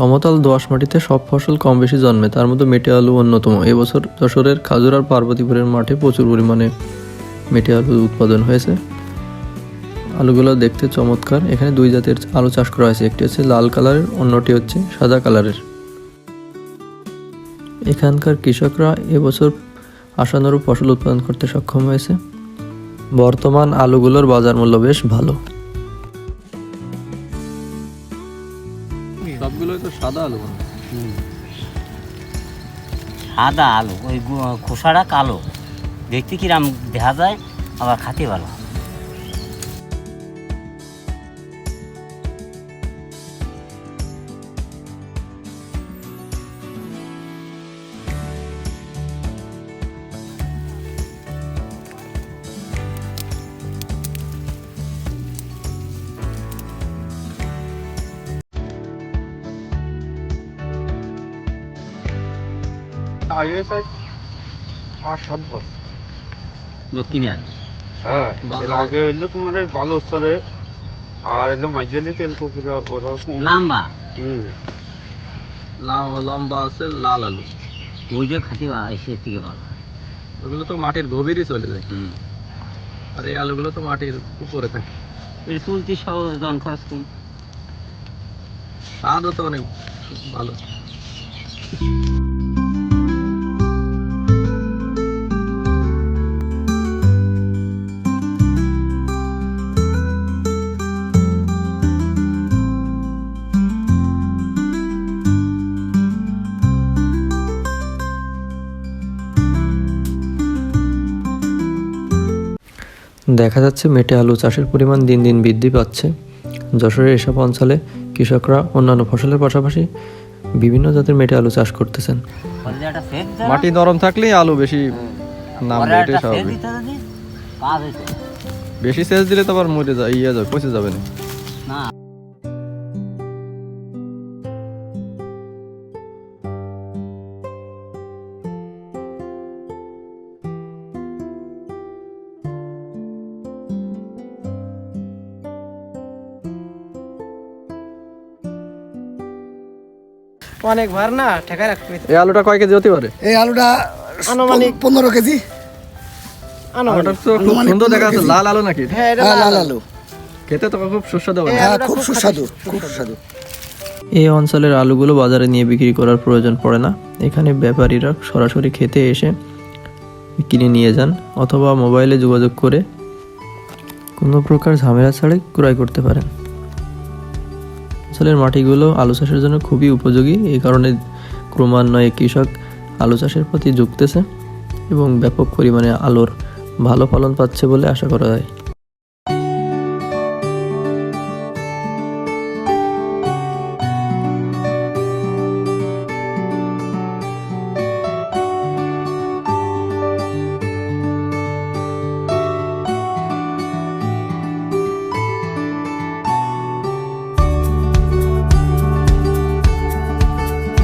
সমতল দোআঁশ মাটিতে সব ফসল কম বেশি জন্মে। তার মধ্যে মেটে আলু অন্যতম। এবছর যশোরের খাজুর আর পার্বতীপুরের মাঠে প্রচুর পরিমাণে মেটে আলু উৎপাদন হয়েছে। আলুগুলো দেখতে চমৎকার। এখানে দুই জাতের আলু চাষ করা হয়েছে। একটি হচ্ছে লাল কালারের, অন্যটি হচ্ছে সাদা কালারের। এখানকার কৃষকরা এবছর আশানুরূপ ফসল উৎপাদন করতে সক্ষম হয়েছে। বর্তমান আলুগুলোর বাজার মূল্য বেশ ভালো। সবগুলোই তো সাদা আলু সাদা আলু, ওই খোসাটা কালো। দেখতে কিরাম দেখা যায়, আবার খাতে ভালো। আর সাত বছর। হ্যাঁ এর আগে হইল তোমার এই আর মাইজালি তেল পুকুরে ওরা লম্বা? হুম। লম্বা আছে লাল আলু। ওই যে খাতে এসে থেকে ভালো। ওগুলো তো মাটির গভীরই চলে যায়। হুম। আর এই আলুগুলো তো মাটির উপরে থাকে। এই চলতি সহ জন খরচ কম। স্বাদও তো অনেক ভালো। দেখা যাচ্ছে মেটে আলু চাষের পরিমাণ দিন দিন বৃদ্ধি পাচ্ছে। যশোরের এসব অঞ্চলে কৃষকরা অন্যান্য ফসলের পাশাপাশি বিভিন্ন জাতের মেটে আলু চাষ করতেছেন। মাটি নরম থাকলে আলু বেশি নাম স্বাভাবিক। বেশি সেচ দিলে তো আবার মরে যায় ইয়ে যাবে পচে যাবে না। অনেক ভার না ঠেকায় রাখতে এই আলুটা কয় কেজি হতে পারে? এই আলুটা আনুমানিক- পনেরো কেজি। আলুটা তো খুব সুন্দর দেখা যাচ্ছে লাল আলু নাকি? হ্যাঁ এটা হ্যাঁ লাল লাল আলু। আলু। খেতে তো খুব সুস্বাদু হ্যাঁ খুব সুস্বাদু খুব সুস্বাদু। এই অঞ্চলের আলুগুলো বাজারে নিয়ে বিক্রি করার প্রয়োজন পড়ে না। এখানে ব্যাপারীরা সরাসরি খেতে এসে কিনে নিয়ে যান অথবা মোবাইলে যোগাযোগ করে কোনো প্রকার ঝামেলা ছাড়াই ক্রয় করতে পারেন। অঞ্চলের মাটিগুলো আলু চাষের জন্য খুবই উপযোগী। এই কারণে ক্রমান্বয়ে কৃষক আলু চাষের প্রতি ঝুঁকতেছে এবং ব্যাপক পরিমাণে আলুর ভালো ফলন পাচ্ছে বলে আশা করা যায়।